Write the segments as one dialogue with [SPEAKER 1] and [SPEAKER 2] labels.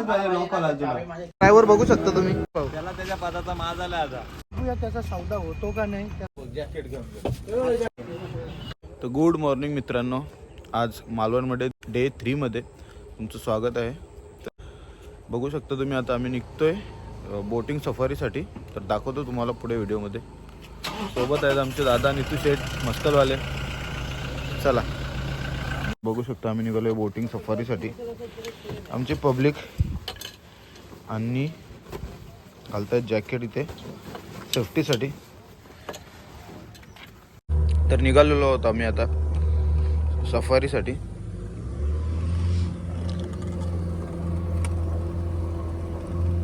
[SPEAKER 1] आलाच पाहिजे लोकल अजून
[SPEAKER 2] ड्रायव्हर बघू शकता तुम्ही.
[SPEAKER 1] त्याला त्याच्या पदाचा माज आला आता.
[SPEAKER 3] त्याचा सौदा होतो का नाही.
[SPEAKER 1] जॅकेट घेऊन
[SPEAKER 2] तर गुड मॉर्निंग मित्रांनो. आज मालवणमध्ये डे थ्रीमध्ये तुमचं स्वागत आहे. तर बघू शकता तुम्ही आता आम्ही निघतोय बोटिंग सफारीसाठी तर दाखवतो तुम्हाला पुढे व्हिडिओमध्ये. सोबत आहेत आमचे दादा नितू शेठ मस्तलवाले चला. बघू शकता आम्ही निघालो बोटिंग सफारीसाठी आमचे पब्लिक आणि घालतायत जॅकेट इथे. सेफ्टीसाठी. तर निघालेलो होतो आम्ही आता सफारीसाठी.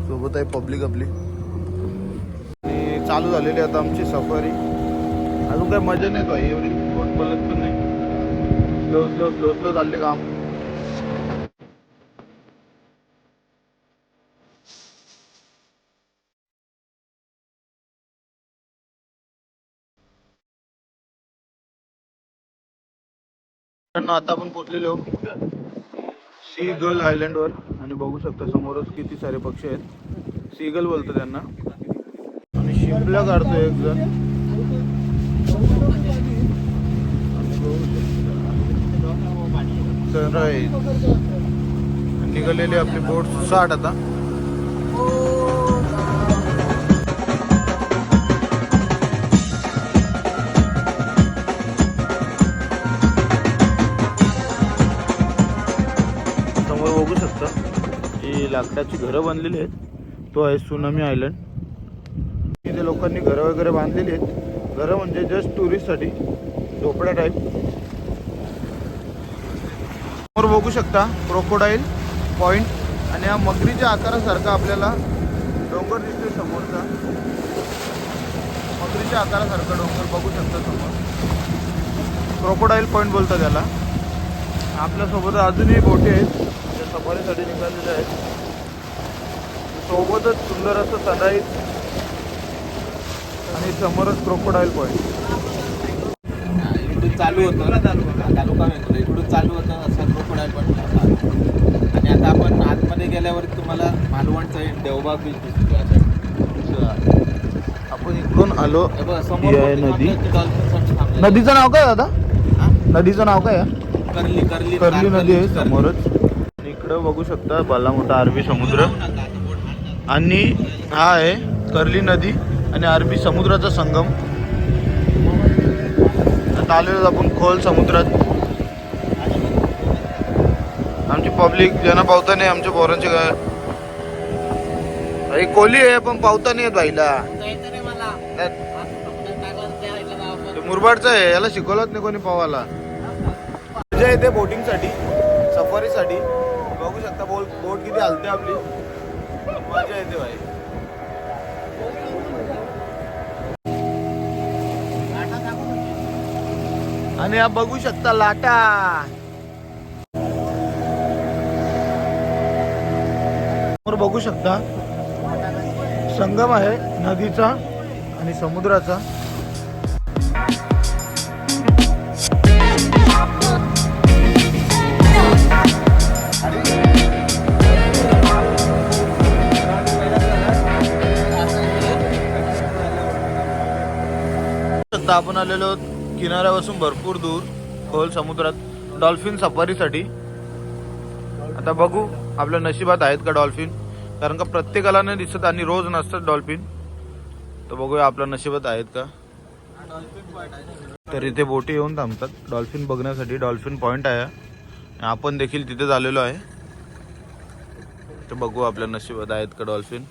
[SPEAKER 2] सोबत आहे पब्लिक आपली. आणि चालू झालेली आता आमची सफारी. अजून काय मजा नाही तो एवढी बोलत पण नाही. स्लो स्लो स्लो स्लो चालले काम. आता आपण पोचलेलो सी गर्ल आयलंडवर. आणि बघू शकता समोरच किती सारे पक्षी आहेत. सीगल बोलतो त्यांना. आणि शिंपल्या काढतोय एक जण. सनराईज निघालेली आपली बोट साठ आता. समोर ही लाकडाची घरं बांधलेली आहेत तो आहे सुनामी आयलंड इथे लोकांनी घरं वगैरे बांधलेली आहेत. घरं म्हणजे जस्ट टुरिस्टसाठी झोपड्या टाईप समोर बघू शकता क्रोकोडाईल पॉइंट आणि हा मगरीच्या आकारासारखा आपल्याला डोंगर दिसतोय समोरचा. मगरीच्या आकारासारखा डोंगर बघू शकता समोर. क्रोकोडाईल पॉईंट बोलतात त्याला आपल्यासोबत अजूनही बोटी आहेत. सफारीसाठी निघालेल्या आहेत. सोबतच सुंदर असं सनराईज आणि समोरच क्रोकोडाईल पॉईंट
[SPEAKER 1] इकडून चालू होतं. चालू का नाही इकडून चालू होतं असं क्रोकोडाईल पण. आणि आता आपण आतमध्ये गेल्यावर तुम्हाला मालवणचं एक देवबाग बीच दिसतो.
[SPEAKER 2] आपण इकडून आलो. नदी. नदीचं नाव काय दादा?
[SPEAKER 1] हा?
[SPEAKER 2] नदीचं नाव काय.
[SPEAKER 1] कर्ली कर्ली
[SPEAKER 2] कर्ली नदी आहे. समोरच. इकडं बघू शकता भला मोठा अरबी समुद्र. आणि हा आहे कर्ली नदी आणि अरबी समुद्राचा संगम. आता आलेलो आपण खोल समुद्रात. आमची पब्लिक ज्यांना पावता नाही आमच्या पोरांचे काय? कोली आहे पण पावता नाही बाईला मुरबाडचं आहे याला शिकवलंच नाही कोणी पावाला? मजा येते बोटिंगसाठी सफारीसाठी शकता. बोट बोट किती हलते आपली? मजा येते भाई. आणि हा बघू शकता लाटा. समोर बघू शकता. संगम आहे नदीचा आणि समुद्राचा. आता आपण आलेलो किनाऱ्यापासून भरपूर दूर खोल समुद्रात डॉल्फिन सफारीसाठी. आता बघू आपल्या नशिबात आहेत का डॉल्फिन? कारण का प्रत्येकाला नाही दिसत आणि रोज नसतात डॉल्फिन. तर बघूया आपल्या नशिबात आहेत का. तर इथे बोटी येऊन थांबतात. डॉल्फिन बघण्यासाठी डॉल्फिन पॉइंट आहे. आपण देखील तिथे झालेलो आहे. तर बघू आपल्या नशिबात आहेत का डॉल्फिन.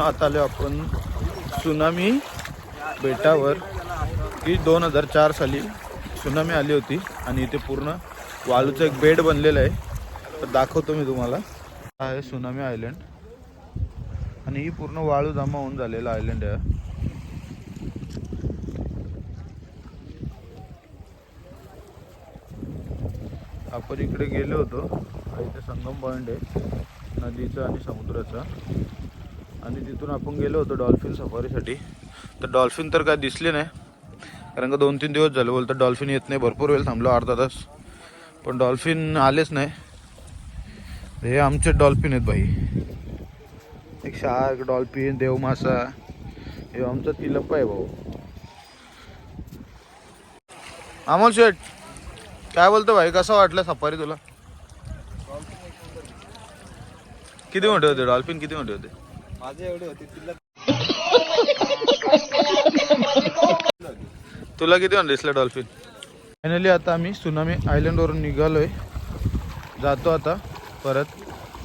[SPEAKER 2] मित्रांनो आता आलो आपण सुनामी बेटावर की दोन हजार चार साली सुनामी आली होती आणि इथे पूर्ण वाळूचं एक बेड बनलेलं आहे. तर दाखवतो मी तुम्हाला. हा आहे सुनामी आयलंड आणि ही पूर्ण वाळू जमा होऊन झालेला आयलंड आहे. आपण इकडे गेलो होतो. इथे संगम पॉईंट आहे. नदीचा आणि समुद्राचा. आणि तिथून आपण गेलो होतो डॉल्फिन सफारीसाठी. तर डॉल्फिन तर काय दिसले नाही कारण का दोन तीन दिवस झाले बोलतात डॉल्फिन येत नाही भरपूर वेळ थांबलो अर्धा तास. पण डॉल्फिन आलेच नाही. हे आमचे डॉल्फिन आहेत भाई. एक शार्क डॉल्फिन देवमासा हे आमचा तिलप्पा आहे भाऊ. अमोल शेठ काय बोलतो भाई? कसं वाटलं सफारी तुला? किती मोठे होते? डॉल्फिन किती मोठे होते?
[SPEAKER 1] माझे एवढे होते तिला
[SPEAKER 2] तुला किती वाजता दिसलं डॉल्फिन? फायनली आता आम्ही सुनामी आयलंडवरून निघालोय. जातो आता परत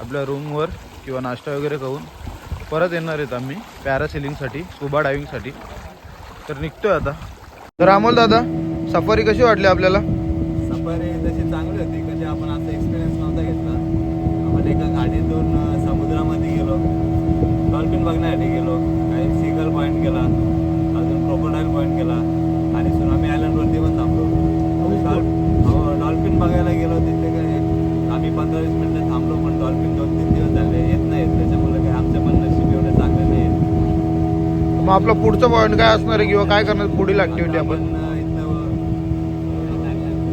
[SPEAKER 2] आपल्या रूमवर किंवा नाश्ता वगैरे खाऊन परत येणार आहेत आम्ही पॅरासेलिंगसाठी स्कुबा डायव्हिंगसाठी तर निघतोय आता. तर अमोल दादा सफारी कशी वाटली आपल्याला?
[SPEAKER 1] सफारी तशी चांगली होती कधी आपण असा एक्सपिरियन्स नव्हता घेतला आपण एका गाडीतून अं, समुद्रामध्ये गेलो डॉल्फिन बघण्यासाठी गेलो काही सिगल पॉईंट गेला अजून क्रोकोडाईल पॉईंट गेला आणि सुनामी आयलंडवरती पण थांबलो डॉल- हो डॉल्फिन बघायला गेलो तिथे काय आम्ही पंधरा वीस मिनिटं थांबलो पण डॉल्फिन दोन तीन दिवस झाले येत नाहीत त्याच्यामुळे काय आमच्या पण नशीब एवढे चांगले नाही आहेत
[SPEAKER 2] मग आपला पुढचा पॉईंट काय असणार आहे किंवा काय करणार पुढील ऍक्टिव्हिटी आपण?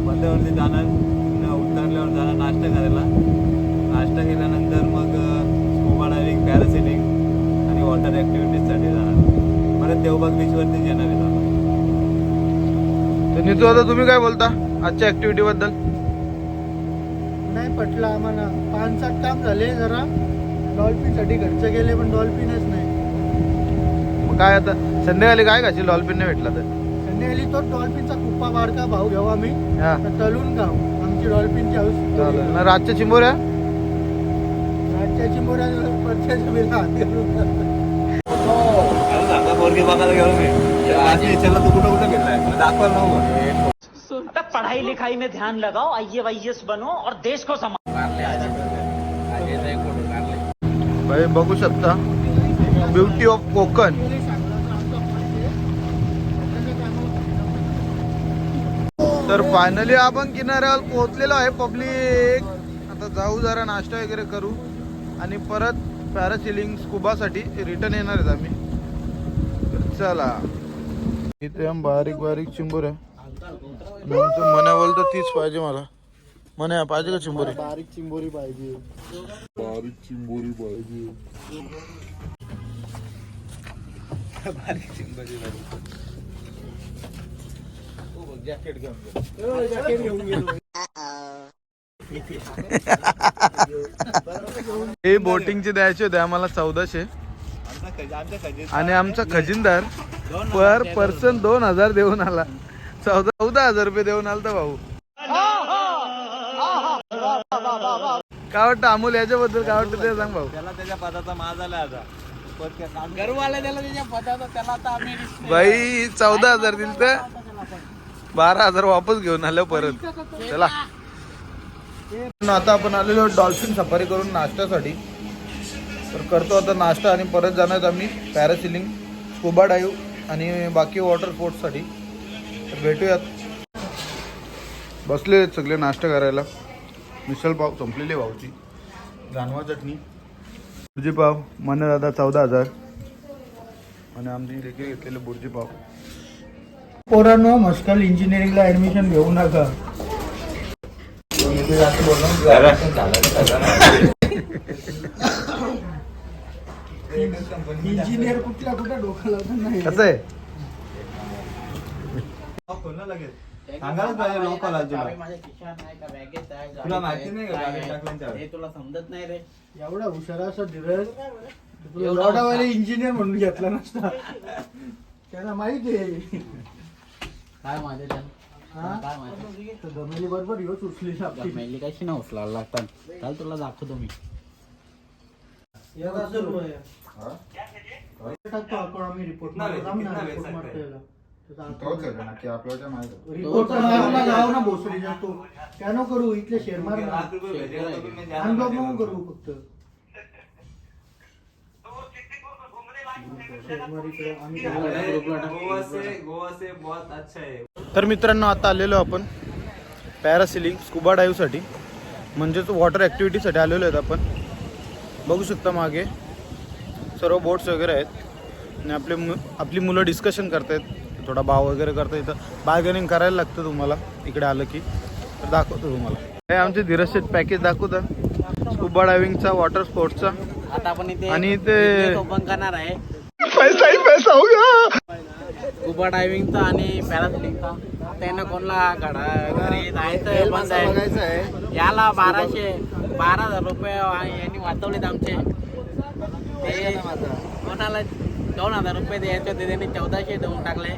[SPEAKER 1] मध्यावरती जाणार उतरल्यावर जाणार नाश्ता करायला. नाश्ता केल्यानंतर मग स्कुबा डायव्हिंग पॅरासेलिंग आणि वॉटर ॲक्टिव्हिटीजसाठी जाणार. परत देवबाग बीचवरतीच येणार आहे
[SPEAKER 2] तर नितू दादा तुम्ही काय बोलता आजच्या ऍक्टिव्हिटी बद्दल?
[SPEAKER 3] नाही पटलं आम्हाला. पाच सात काम झाले जरा. डॉल्फिनसाठी घरचे गेले पण डॉल्फिनच नाही.
[SPEAKER 2] मग काय आता? संध्याकाळी काय खाशील? डॉल्फिन नाही भेटला तर.
[SPEAKER 3] संध्याकाळी तो डॉल्फिनचा कुप्पा बारका भाव घेऊ आम्ही.
[SPEAKER 2] हा.
[SPEAKER 3] तर तलून खाऊ. आमची डॉल्फिनची
[SPEAKER 2] चालेल.
[SPEAKER 3] हौस
[SPEAKER 2] ना रातच्या चिंबोऱ्या?
[SPEAKER 3] राज्याची मोऱ्या
[SPEAKER 1] सांगा पोरगी बघायला गेलो मी. तू कुठं कुठं गेलाय नव्हतं
[SPEAKER 4] अबे पढ़ाई लिखाई में ध्यान लगाओ आई ए बनो और देश को समा
[SPEAKER 2] भाई बघू शकता. ब्युटी ऑफ कोकण तर फायनली आपण किनाऱ्यावर पोहोचलेलो आहे. पब्लिक आता जाऊ जरा नाश्ता वगैरे करू. आणि परत पॅरासिलिंग स्कुबासाठी रिटर्न येणार आहेत आम्ही. तर चला. इथे आम बारीक बारीक चिंबोर आहे. आमचं मना बोलतं तीच पाहिजे मला. मना पाहिजे का चिंबोरी?
[SPEAKER 3] बारीक चिंबोरी पाहिजे.
[SPEAKER 1] जॅकेट घेऊन गेलो.
[SPEAKER 2] हे बोटिंगचे द्यायचे होते आम्हाला चौदाशे. आणि आमचा खजिनदार पर पर्सन दोन हजार देऊन आला. चौदा चौदा हजार रुपये देऊन आलता भाऊ. काय वाटतं अमोल याच्याबद्दल काय वाटतं ते सांग भाऊ.
[SPEAKER 1] त्याला त्याच्या पदाचा माज आला आता. गर्व आला त्याला त्याच्या पदाचा त्याला आता आम्ही
[SPEAKER 2] बाई चौदा हजार दिल तर बारा हजार वापस घेऊन आलो परत. चला. आता आपण आलेलो डॉल्फिन सफारी करून नाश्त्यासाठी. तर करतो आता नाश्ता आणि परत जाणार आम्ही. पॅरासिलिंग स्कुबा डाईव्ह आणि बाकी वॉटर स्पोर्ट्ससाठी तर भेटूयात. बसले आहेत सगळे नाश्ता करायला. मिसळ पाव संपलेली आहे भाऊची. जानवा चटणी. बुर्जी पाव दादा चौदा हजार. आणि आमची देखील घेतलेले बुर्जी पाव.
[SPEAKER 3] पोरांनो मस्कल इंजिनिअरिंगला ऍडमिशन घेऊ नका. इंजिनियर कुठल्या कुठं डोकं लावतात नाही.
[SPEAKER 2] कसं आहे?
[SPEAKER 1] सांगायलाच पाहिजे लोकल तुला तुला माहिती नाही का गाडी टाकल्याच्या?
[SPEAKER 5] तुला समजत नाही रे.
[SPEAKER 3] एवढा हुशार असं धीरज. इंजिनियर म्हणून घेतला नसता. त्याला माहिती आहे.
[SPEAKER 5] काय माझे जण
[SPEAKER 3] हा?
[SPEAKER 5] काय माहिती
[SPEAKER 3] तर जमिनी बरोबर ह्यो आपली
[SPEAKER 5] मेली कशी ना उचलायला लागतात चाल तुला दाखवतो मी.
[SPEAKER 3] टाकतो आपण आम्ही रिपोर्ट
[SPEAKER 1] कितना
[SPEAKER 3] मारतो.
[SPEAKER 1] वेळ-
[SPEAKER 3] थांब ना,
[SPEAKER 1] कितना वेळ
[SPEAKER 3] report
[SPEAKER 1] सांगतोय?
[SPEAKER 3] मारतो याला. त्याचा अर्थ
[SPEAKER 2] तोच
[SPEAKER 3] काय?
[SPEAKER 2] आहे नक्की आपल्याला माहिती
[SPEAKER 3] रिपोर्ट तर लाव ना लाव ना भोसडीचा तो काय नको करू इथले शेअर मार ना अनब्लॉक
[SPEAKER 1] माझ्या
[SPEAKER 3] नको. करू फक्त शेअरमार इकडे आम्ही
[SPEAKER 1] अरे, गोवा से गोवा से बहुत अच्छा है
[SPEAKER 2] तर मित्रांनो आता आलेलो आपण पॅरासिलिंग स्कुबा डाईव्हसाठी म्हणजेच वॉटर ॲक्टिव्हिटीसाठी आलेलो आहेत आपण. बघू शकता मागे सर्व बोट्स वगैरे आहेत. आणि आपले मु आपली मुलं डिस्कशन करतायत. थोडा भाव वगैरे करता इथं बार्गेनिंग करायला लागतं तुम्हाला. इकडे आलं की. तर दाखवतो तुम्हाला. हे आमचे धीरज पॅकेज दाखवतं स्कुबा डायव्हिंगचा वॉटर स्पोर्ट्सचा
[SPEAKER 5] आता आपण इथे
[SPEAKER 2] आणि ते-
[SPEAKER 5] ओपन करणार आहे.
[SPEAKER 2] पैसा ही पैसा होगा
[SPEAKER 5] स्कुबा डायव्हिंगचा आणि पॅरासिलिंगचा त्यानं कोणला घडा घरी जायचं बंद आहे. याला बाराशे बारा हजार रुपये यांनी वाचवलेत आमचे. ते कोणाला दोन हजार रुपये द्यायचे होते त्यांनी चौदाशे देऊन टाकले.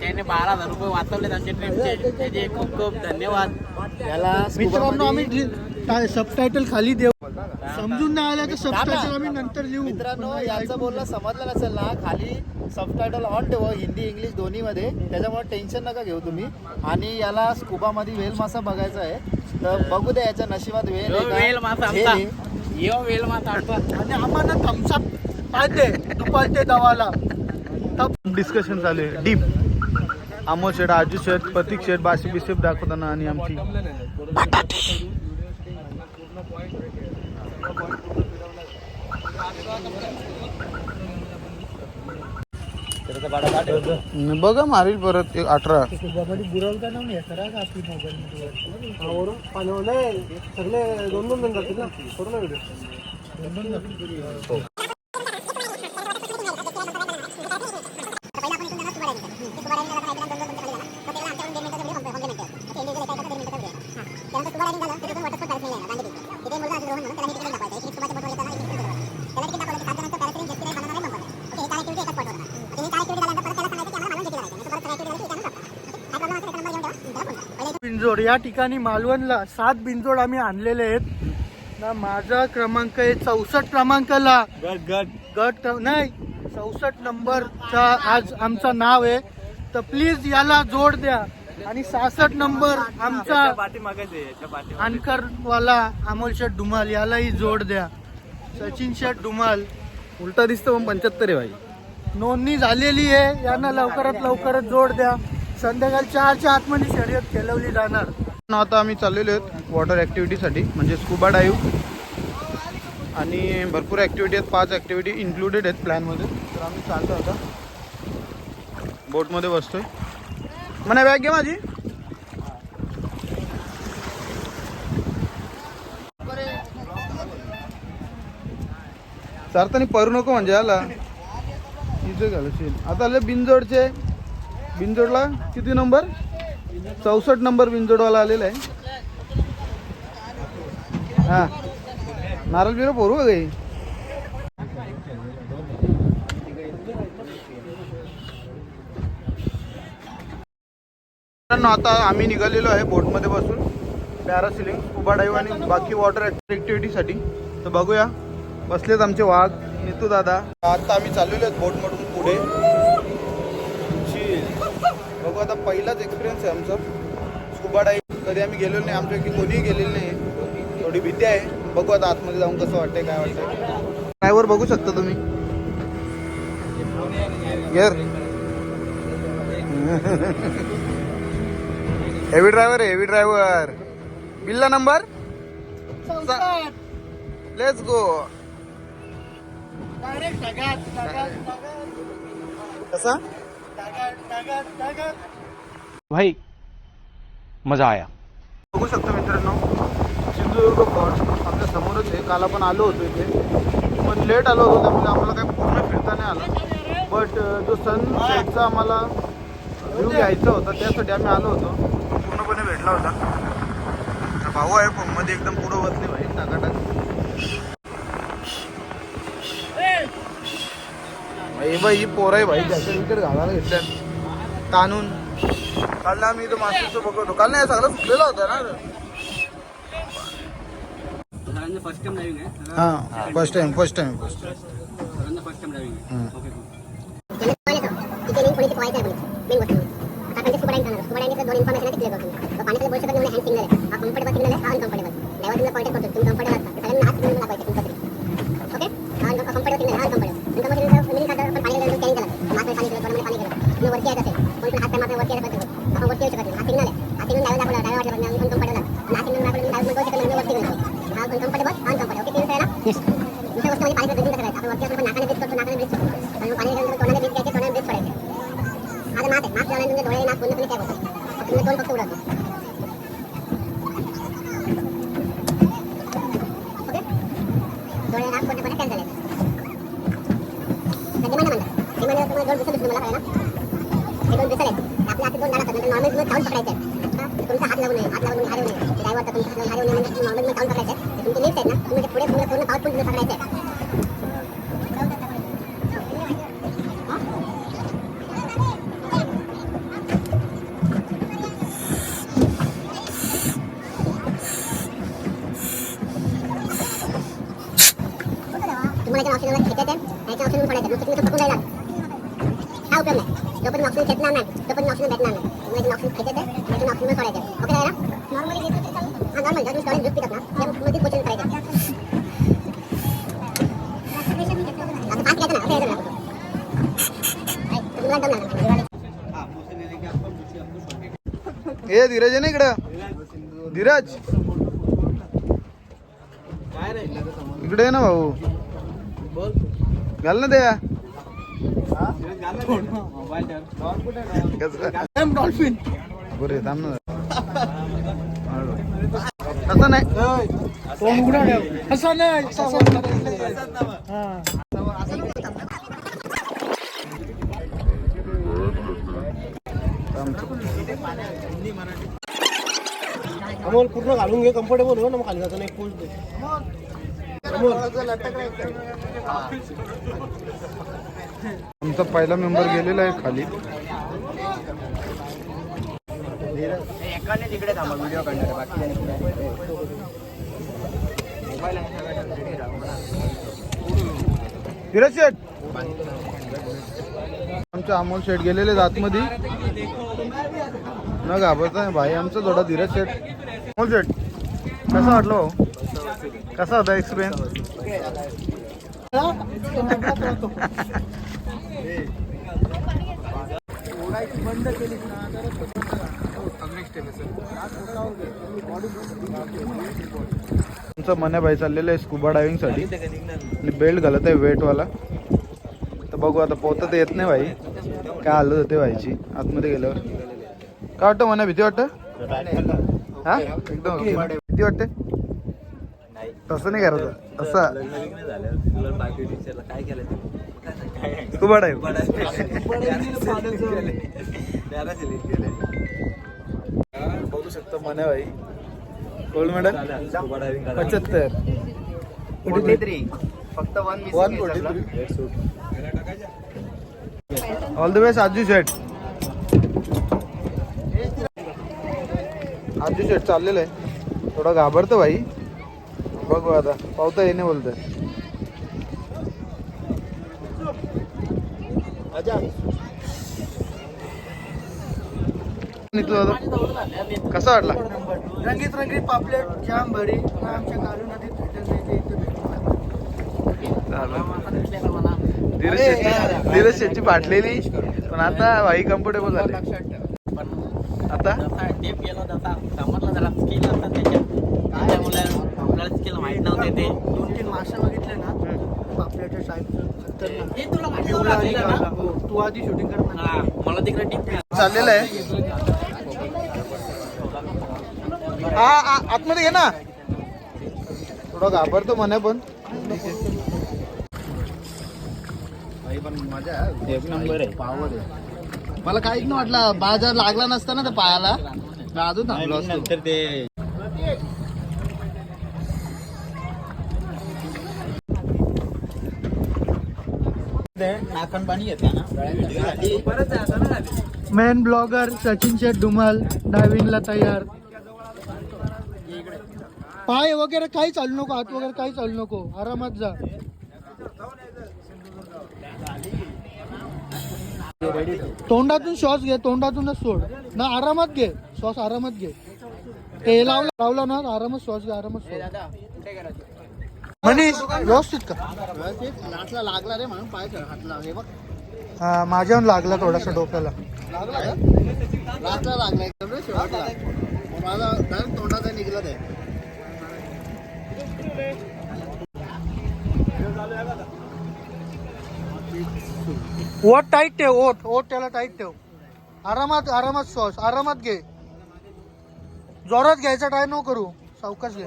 [SPEAKER 5] त्याने बारा हजार रुपये वाचवलेत आमचे ट्रिपचे त्याचे खूप खूप धन्यवाद.
[SPEAKER 3] याला मित्रांनो आम्ही सबटायटल खाली देऊ. नाही आलं तर सबटायटल आम्ही नंतर लिहू.
[SPEAKER 6] मित्रांनो याचं बोलणं समजलं नसेल ना खाली सबटायटल ऑन ठेवा हिंदी इंग्लिश दोन्हीमध्ये. त्याच्यामुळे टेन्शन नका घेऊ तुम्ही. आणि याला स्कुबामध्ये वेल मासा बघायचा आहे. तर बघू द्या याच्या नशिबात वेल
[SPEAKER 5] यो
[SPEAKER 6] आहे का?
[SPEAKER 5] वेल मासा
[SPEAKER 6] झेल आहे.
[SPEAKER 5] यो वेल मासा आमचा.
[SPEAKER 3] आणि आम्हाला थम्सअप पाहिजे. दुपारते दवाला
[SPEAKER 2] डिस्कशन चालू आहे डीप अमोल शेठ आजू शेठ प्रतीक शेठ बाशी बिशेप दाखवताना आणि आमची बघा मारील परत एक अठरा.
[SPEAKER 3] बुरवता सगळे दोन दोन जण जातील ना करू ना व्हिडिओ बिंजोड या ठिकाणी मालवणला सात बिंजोड आम्ही आणलेले आहेत. ना माझा क्रमांक आहे चौसष्ट क्रमांकाला.
[SPEAKER 1] गट गट.
[SPEAKER 3] गट नाही चौसष्ट नंबरचा आज आमचं नाव आहे. तर प्लीज याला जोड द्या. आणि सहासष्ट नंबर आमचा अनकरवाला अमोल शेठ धुमाल यालाही जोड द्या. सचिन शेठ धुमाल
[SPEAKER 2] उलटा दिसतो पण पंच्याहत्तर आहे भाई.
[SPEAKER 3] नोंदणी झालेली आहे. यांना लवकरात लवकरात जोड द्या. संध्याकाळी चारच्या आतमध्ये शर्यत खेळवली जाणार.
[SPEAKER 2] आता आम्ही चाललेलो आहेत वॉटर ॲक्टिव्हिटीसाठी म्हणजे स्कुबा डाईव्ह आणि भरपूर ॲक्टिव्हिटी आहेत पाच ॲक्टिव्हिटी इन्क्लुडेड आहेत प्लॅनमध्ये तर आम्ही चाललो आता. बोटमध्ये बसतोय. म्हणा बॅग घे माझी. चारतानी परू नको म्हणजे आला इथे घालशील. आता आले बिनजोडचे. विंजोडला किती नंबर? चौसष्ट नंबर विंजोडवाला आलेला आहे. हा. नारळ बिरं पोरू गे आता आम्ही निघालेलो आहे बोटमध्ये बसून. पॅरासिलिंग स्कुबा डाईव्ह आणि बाकी वॉटर ॲक्टिव्हिटीसाठी. तर बघूया बसलेत आमचे वाघ नितू दादा. आता आम्ही चाललेलो आहेत बोटमधून पुढे. बघू आता पहिलाच एक्सपिरियन्स आहे आमचा. स्कुबा डाईव्ह कधी आम्ही गेलेलो नाही आमच्यापैकी कोणीही गेलेलं नाही. थोडी भीती आहे. बघू आता आतमध्ये जाऊन कसं वाटतंय काय वाटतंय. ड्रायव्हर बघू शकता तुम्ही. हेवी ड्रायव्हर आहे हेवी ड्रायव्हर बिल्ला नंबर लेट्स गो कसा?
[SPEAKER 7] भाई मजा आया.
[SPEAKER 2] बघू शकतो मित्रांनो सिंधुदुर्ग फॉर्ट आपल्या समोरच आहे काल आपण आलो होतो इथे. पण लेट आलो होतो त्यामुळे आम्हाला काही पूर्ण फिरता नाही आलं. बट जो सनसेटचा आम्हाला व्ह्यू घ्यायचा होता त्यासाठी आम्ही आलो होतो. पूर्णपणे भेटला होता. भाऊ आहे फोनमध्ये एकदम पुढं बसले भाई टाकाटाक. भाई बाई ही पोर आहे भाई जॅकेट विकेट घालायला घेतल्यात ताणून काल ना आम्ही इथं मास्टरचं बघतो काल नाही सगळं सुटलेला होता ना
[SPEAKER 5] फर्स्ट टाइम ड्रायव्हिंग आहे
[SPEAKER 2] हां first time first time
[SPEAKER 5] first time driving okay
[SPEAKER 8] तिथे कोणी पोहायचं आहे मेन गोष्ट आता आपण स्कुबा डायव्हिंग स्कुबा डायव्हिंगचं दोन इन्फॉर्मेशन आहे क्लिअर करतो पाण्यात बोलू शकत नाही हँड सिग्नल आहे हा कम्फर्टेबल सिग्नल आहे हा अनकम्फर्टेबल ड्रायव्हर तुम्हाला कॉन्टॅक्ट करतो तुम्ही कम्फर्टेबल असता सगळ्यांना हात सिग्नल दाखवायचे तुमचं ओके हा कम्फर्टेबल सिग्नल हा अनकम्फर्टेबल अनकम्फर्टेबल मिनिट आता आपण पाणी गेलं कॅनिंग केलं मात्र पाणी गेलं थोडं पाणी गेलं तुम्ही वरती येत असेल कोणी पण हात पाय मात्र वरती येत असेल आपण वरती येऊ शकत नाही हा सिग्नल आहे हा सिग्नल ड्रायव्हर दाखवला ड्रायव्हर वाटलं अनकम्फर्टेबल हा सिग्नल दाखवला ड्रायव्हर बोलू शकत नाही वरती गेलो हा अनकम्फर्टेबल अनकम्फर्टेबल ओके क्लिअर आहे ना दुसरी गोष्ट म्हणजे पाणी गंजिंग कसं करायचं आपण वरती असं पण नाकाने मास्क लावल्याने तुमचे डोळे नाक पूर्णपणे कॅप होतात फक्त तुमचं तोंड फक्त उडवतो ओके डोळे नाक पूर्णपणे कॅप झाले तर डिमांड म्हणतात डिमांड तुम्हाला दोन दिवसात तुम्हाला कळलं ना हे दोन दिवस आहेत आपल्या हाती दोन झाला तर नॉर्मल तुम्ही चावून पकडायचे आहेत. हा? तुमचा हात लावू नये हात लावून हारवू नये ड्रायव्हर तर तुमचा हात लावून हारवू नये म्हणजे नॉर्मल तुम्ही चावून पकडायचे आहेत. तुमचे लिफ्ट आहेत ना तुम्ही ते पुढे पूर्ण पूर्ण पावरफुल तुम्ही पकडायचे आहेत. तुम्हाला याच्या ऑप्शन खेचायचे याच्या ऑप्शन पडायचं नुसतं तुम्ही पकडून जायला हा उपयोग नाही जोपर्यंत ऑप्शन खेचणार नाही तोपर्यंत ऑप्शन भेटणार नाही तुम्हाला ऑप्शन खेचायचे याच्या ऑप्शन सोडायचे ओके आहे ना नॉर्मली हा नॉर्मल जर तुम्ही स्टॉरेज दूध पितात ना त्या मध्ये क्वेश्चन करायचे आता पाच घ्यायचं ना असं यायचं ना तुम्हाला जमणार
[SPEAKER 2] ए धीरज आहे ना इकडं धीरज
[SPEAKER 5] काय रे
[SPEAKER 2] इकडे आहे ना भाऊ
[SPEAKER 5] बोल
[SPEAKER 2] घाल ना त्या
[SPEAKER 3] डॉल्फिन
[SPEAKER 2] बरे थांब ना तसं नाही
[SPEAKER 3] तोंड उघडा ठेव असं नाही
[SPEAKER 6] पूर्ण घालून घे. कम्फर्टेबल हो ना मग खाली जाताना एक पोस्ट दे.
[SPEAKER 2] आमचा पहिला मेंबर गेलेला आहे खाली. धीरज शेठ. आमचे अमोल शेठ गेलेले आहेत आतमध्ये. न घाबरता भाई आमचा थोडा धीरज शेठ. अमोल शेठ कसं वाटलं हो? कसा होता एक्सपिरियन्स आमचं मन्याबाई चाललेलं आहे स्कुबा डायव्हिंगसाठी आणि बेल्ट घालत आहे वेटवाला तर बघू आता पोहता तर येत नाही भाई. काय आलं होते भाईची. आतमध्ये गेल्यावर. काय वाटतं मना? भीती वाटतं? हा? एकदम. भीती वाटते? तसं नाही करायचं असं
[SPEAKER 1] ते? केले
[SPEAKER 2] बघू शकतो मना भाई. गोल्ड मेडल
[SPEAKER 1] डायव्हिंग
[SPEAKER 2] पचहत्तर
[SPEAKER 6] फक्त one
[SPEAKER 2] one forty all the best आजू शेट आजू शेट चाललेलं आहे. थोडा घाबरतो भाई. बघू आता. पावता येणे दादा कसा वाटला?
[SPEAKER 3] रंगीत रंगीत पापलेट जाम भरी. आमच्या कालू नदीत
[SPEAKER 2] धीरज शेट्टी धीरज शेट्टी फाटलेली पण आता भाई कम्फर्टेबल झाले. आता
[SPEAKER 5] जसा टेप गेलो तसा समजला जरा स्किल असतात त्याच्यात त्याच्यामुळे आपल्याला स्किल माहीत नव्हते ते.
[SPEAKER 3] दोन तीन मासे बघितले ना पापलेटच्या साईजचं खतरनाक
[SPEAKER 5] हे तुला माहिती. ना?
[SPEAKER 3] हो, तू आधी शूटिंग कर ना.
[SPEAKER 5] हा, मला तिकडे टिप
[SPEAKER 2] चाललेलं आहे. हा आ- आतमध्ये घे ना. थोडा घाबरतो म्हणे पण.
[SPEAKER 6] एक नंबर आहे. पावर आहे. मला काहीच नाही वाटलं. बाजार लागला नसता ना त्या पायाला. अजून थांबलो असतो.
[SPEAKER 1] नंतर ते
[SPEAKER 6] नाकण पाणी येते ना
[SPEAKER 3] मेन ब्लॉगर सचिन शेठ धुमाल डायविंगला तयार. पाय वगैरे काही चालू नको हात वगैरे काही चालू नको. आरामात जा. तोंडातून श्वास घे तोंडातूनच सोड. ना आरामात घे. श्वास आरामात घे. ते लावला लावला ना आरामात श्वास घे आरामात सोड. मनीष व्यवस्थित का
[SPEAKER 6] लाटला लागला रे म्हणून पाय हातला हे बघ.
[SPEAKER 3] हा माझ्याहून लागला थोडासा डोक्याला.
[SPEAKER 6] लागला का? लाटला लागला एकदम रे शेवटला. मग माझा डायरेक्ट तोंडाचा निघला ते.
[SPEAKER 3] ओट टाईट ठेव ओट. ओट त्याला टाईट ठेव. आरामात आरामात श्वास आरामात घे. जोरात घ्यायचा ट्राय नको करू. सावकाश घे.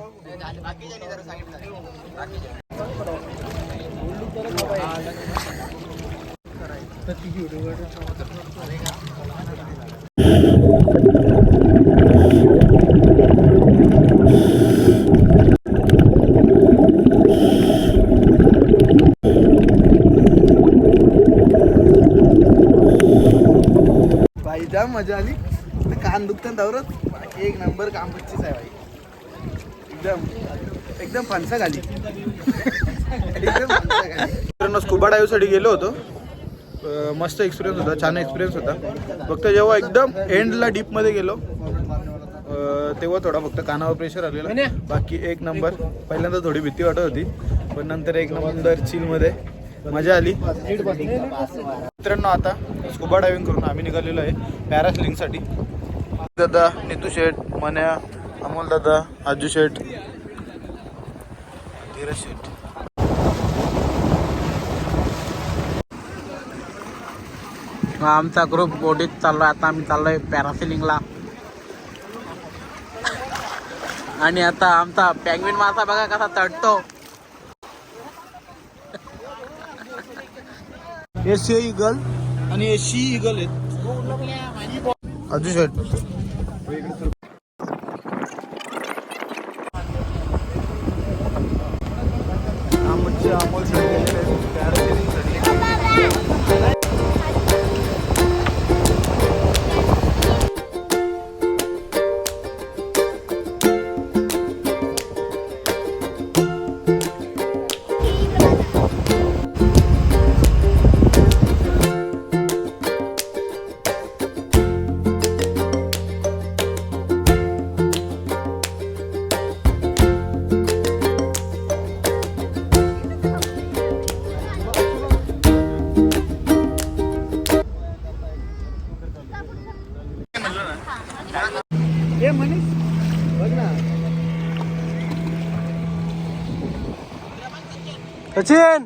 [SPEAKER 6] बाई जा मजा आली. कान दुखतं दौरत. एक नंबर काम पच्चीस आहे भाई एकदम एकदम फणसा घाली एकदम
[SPEAKER 2] स्कुबा डाईव्हसाठी गेलो होतो. मस्त एक्सपिरियन्स होता छान एक्सपिरियन्स होता. फक्त जेव्हा एकदम एंडला डीपमध्ये गेलो तेव्हा थोडा फक्त कानावर प्रेशर आलेला. बाकी एक नंबर पहिल्यांदा थोडी भीती वाटत होती पण नंतर एक नंबर चिलमध्ये मजा आली. मित्रांनो आता स्कुबा डायव्हिंग करून आम्ही निघालेलो आहे पॅरासिलिंगसाठी दादा नितू शेठ मन्या अमोल दादा आजू शेठ. धीरज शेठ
[SPEAKER 5] आमचा ग्रुप बोटीत चाललोय. आता आम्ही चाललोय पॅरासिलिंगला आणि आता आमचा पॅंग्विन मासा बघा कसा चढतो.
[SPEAKER 2] एस इगल आणि एशी इगल आहेत. अजू शेट
[SPEAKER 3] सचिन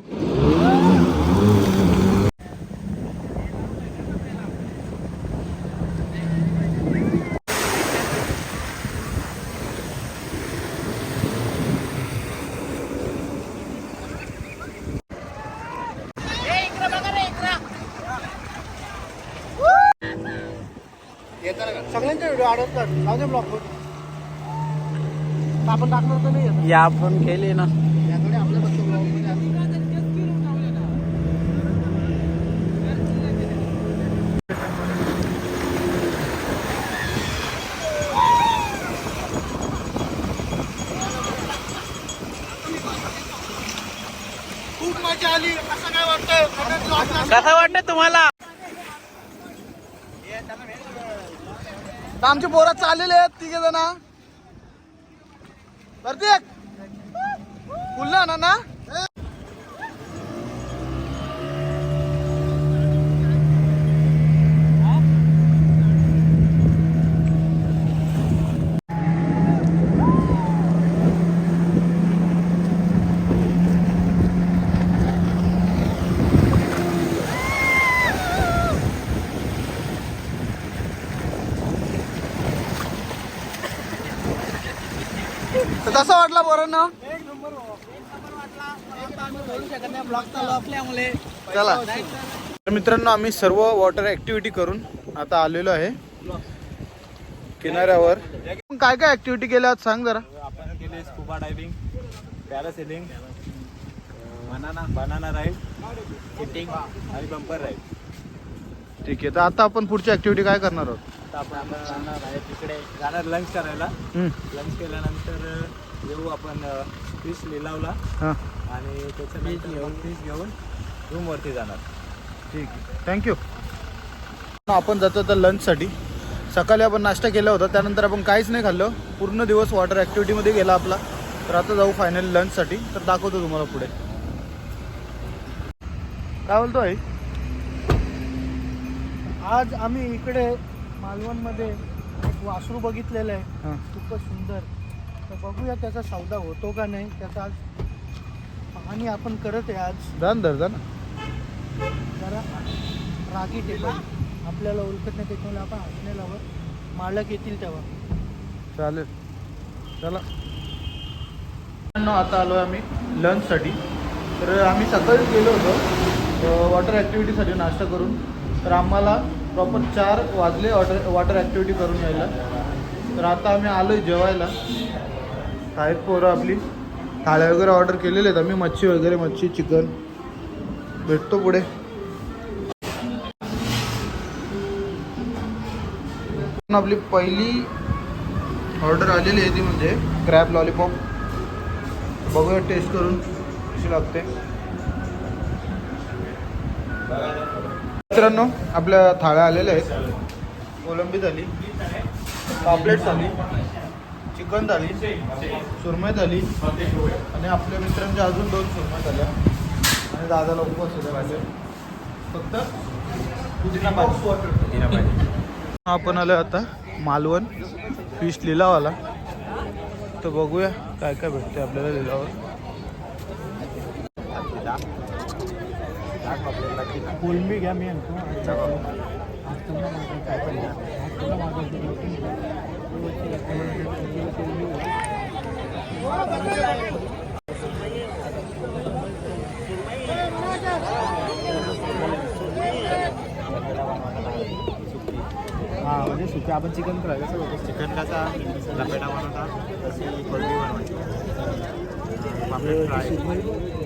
[SPEAKER 3] सगळ्यांचे व्हिडिओ जाऊ दे ब्लॉक आपण टाकणार तर नाही
[SPEAKER 5] आपण केले ना
[SPEAKER 6] याकडे आपल्या फक्त ब्लॉगमध्ये आम्ही
[SPEAKER 3] खूप मजा आली असं काय वाटतं
[SPEAKER 5] कसं वाटतं तुम्हाला
[SPEAKER 3] आमचे पोरं चाललेले आहेत तिघे जण कसं वाटला पोरांना? चला.
[SPEAKER 2] तर मित्रांनो आम्ही सर्व वॉटर ऍक्टिव्हिटी करून आता आलेलो आहे. किनाऱ्यावर. काय काय ऍक्टिव्हिटी केल्या आहेत सांग जरा.
[SPEAKER 1] आपण केले scuba diving parasailing banana banana ride sitting आणि बंपर राईड
[SPEAKER 2] ठीक आहे तर आता आपण पुढची ऍक्टिव्हिटी काय करणार आहोत?
[SPEAKER 1] तर आपण आता जाणार आहे तिकडे. जाणार लंच करायला. लंच केल्यानंतर येऊ आपण फिश लिलावला. आणि त्याच्यानंतर घेऊन फिश घेऊन रूमवरती जाणार.
[SPEAKER 2] ठीक आहे. थँक्यू आपण जातो आता लंचसाठी सकाळी आपण नाश्ता केला होता. त्यानंतर आपण काहीच नाही खाल्लं. पूर्ण दिवस वॉटर ॲक्टिव्हिटीमध्ये गेला आपला. तर आता जाऊ फायनल लंचसाठी तर दाखवतो तुम्हाला पुढे. काय बोलतो आहे
[SPEAKER 3] आज आम्ही इकडे मालवणमध्ये एक वासरू बघितलेलं आहे.
[SPEAKER 2] हां.
[SPEAKER 3] खूपच सुंदर. तर बघूया त्याचा सौदा होतो का नाही. त्याचा आज पाहणी आपण करत आहे आज.
[SPEAKER 2] जा ना धर जा ना
[SPEAKER 3] जरा रागी टेबल आपल्याला ओळखत नाही त्याच्यामुळे आपण नाही लावत मालक येतील तेव्हा.
[SPEAKER 2] चालेल. चला. आता आलो आम्ही लंचसाठी. तर आम्ही सकाळीच गेलो होतो वॉटर ॲक्टिव्हिटीसाठी नाश्ता करून. तर आम्हाला प्रॉपर चार वाजले वॉटर वॉटर ॲक्टिव्हिटी करून यायला. तर आता आम्ही आलो आहे जेवायला. आहेत पोरं आपली? थाळ्या वगैरे ऑर्डर केलेले आहेत. आम्ही मच्छी वगैरे मच्छी चिकन भेटतो पुढे. आपली पहिली ऑर्डर आलेली आहे ती म्हणजे क्रॅप लॉलीपॉप बघूया टेस्ट करून कशी लागते. मित्रांनो आपल्या थाळ्या आलेल्या आहेत. कोलंबी झाली पापलेट झाली चिकन झाली सुरमई झाली आणि आपल्या मित्रांच्या अजून दोन सुरमई झाल्या आणि उपवास होता माझे फक्त पुदिना आपण आलो आता मालवण फिश लिलावाला. तर बघूया काय काय भेटते आपल्याला लिलावर कोलंबी घ्या मी
[SPEAKER 6] हा म्हणजे सुके आपण चिकन फ्राय कसं होतं चिकन कसा लपेटा बनवता तशी कोलंबी बनवायची. पापलेट फ्राय.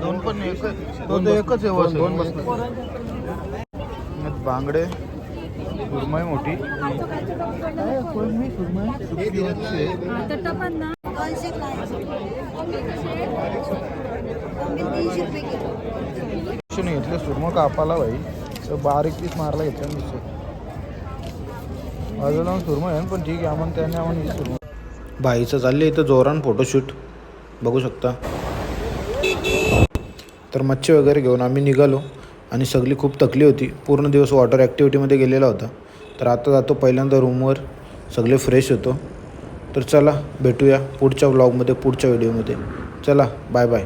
[SPEAKER 2] दोन पण एकच आहे.
[SPEAKER 6] दोन
[SPEAKER 2] बांगडे सुरमय मोठी.
[SPEAKER 3] कोलंबी सुरमई
[SPEAKER 2] सुकी कापाला भाई तर बारीक पीस मारला घेतला निश्चित अजून सुरमई आहे पण ठीक आहे आम्हाला त्याने आम्हाला सुरमई. बाईचं चालले इथं जोरान फोटोशूट बघू शकता. तर मच्छी वगैरे घेऊन आम्ही निघालो आणि सगळी खूप तकली होती. पूर्ण दिवस वॉटर ॲक्टिव्हिटीमध्ये गेलेला होता. तर आता जातो पहिल्यांदा रूमवर सगळे फ्रेश होतो. तर चला भेटूया पुढच्या व्लॉगमध्ये पुढच्या व्हिडिओमध्ये चला बाय बाय